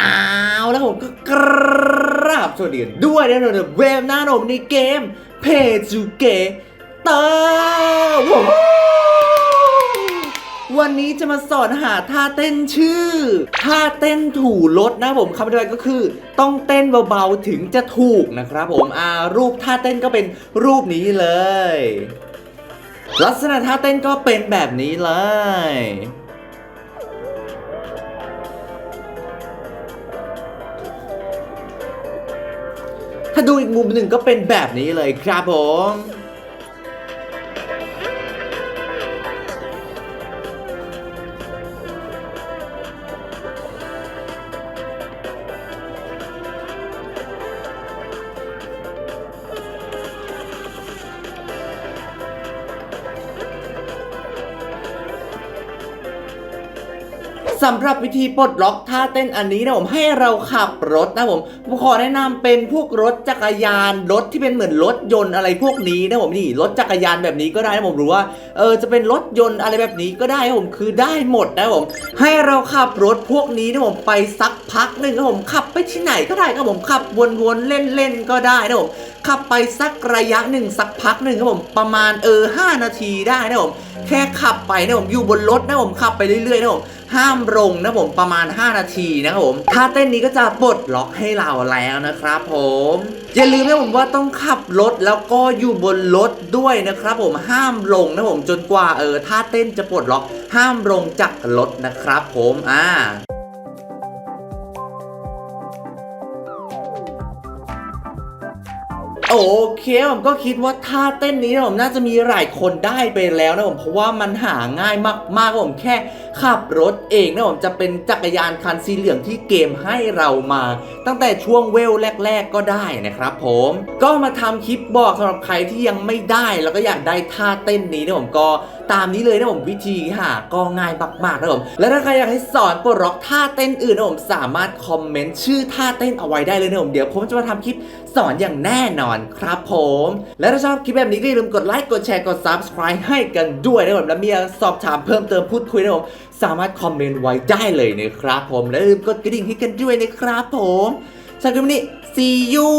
อ้าวแล้วผมก็กราบสวัสดีกันด้วยนะเดอะเวฟหน้าหนมในเกมเพจูเกเตอร์ว้าววันนี้จะมาสอนหาท่าเต้นชื่อ ท่าเต้นถูรถนะผมคำอธิบายก็คือ ต้องเต้นเบาๆถึงจะถูกนะครับผมอารูปท่าเต้นก็เป็นรูปนี้เลย ลักษณะท่าเต้นก็เป็นแบบนี้เลยถ้าดูอีกมุมหนึ่งก็เป็นแบบนี้เลยครับผม สำหรับวิธีปลดล็อกท่าเต้นอันนี้นะผมให้เราขับรถนะผมผมขอแนะนำเป็นพวกรถจักรยานรถที่เป็นเหมือนรถยนต์อะไรพวกนี้นะผมนี่รถจักรยานแบบนี้ก็ได้นะผมหรือว่าเออจะเป็นรถยนต์อะไรแบบนี้ก็ได้นะผมคือได้หมดนะผมให้เราขับรถพวกนี้นะผมไปสักพักหนึ่งนะผมขับไปที่ไหนก็ได้ครับผมขับวนๆเล่นๆก็ได้นะผม ขับไปสักระยะหนึ่งสักพักหนึ่งครับผมประมาณเออ5นาทีได้นะผมแค่ขับไปนะผมอยู่บนรถนะผมขับไปเรื่อยๆนะผมห้ามลงนะผมประมาณ 5 นาทีนะครับผมท่าเต้นนี้ก็จะปลดล็อกให้เราแล้วนะครับผมอย่าลืมนะผมว่าต้องขับรถแล้วก็อยู่บนรถด้วยนะครับผมห้ามลงนะผมจนกว่าเออท่าเต้นจะปลดล็อกห้ามลงจากรถนะครับผมอ่า โอเคผมก็คิดว่าท่าเต้นนี้นะผมน่าจะมีหลายคนได้ไปแล้วนะผมเพราะว่ามันหาง่ายมากๆครับผมแค่ขับรถเองนะผมจะเป็นจักรยานคันสีเหลืองที่เกมให้เรามา ตั้งแต่ช่วงเวลแรก ๆ ก็ได้นะครับ ผมก็มาทำคลิปบอกสำหรับใครที่ยังไม่ได้แล้วก็อยากได้ท่าเต้นนี้นะผมก็ตามนี้เลยนะผมวิธีหาก็ง่ายมากๆนะผมและถ้าใครอยากให้สอนปลดล็อกท่าเต้นอื่นนะผมสามารถคอมเมนต์ชื่อท่าเต้นเอาไว้ได้เลยนะผมเดี๋ยวผมจะมาทำคลิปสอนอย่างแน่นอนครับผม และถ้าชอบคลิปแบบนี้ก็อย่าลืมกดไลค์ กดแชร์ กด Subscribe ให้กันด้วยนะครับ และมีสอบถามเพิ่มเติมพูดคุยนะครับผมสามารถคอมเมนต์ไว้ได้เลยนะครับผม และอย่าลืมกดกระดิ่งให้กันด้วยนะครับผมสำหรับคลิปนี้ see you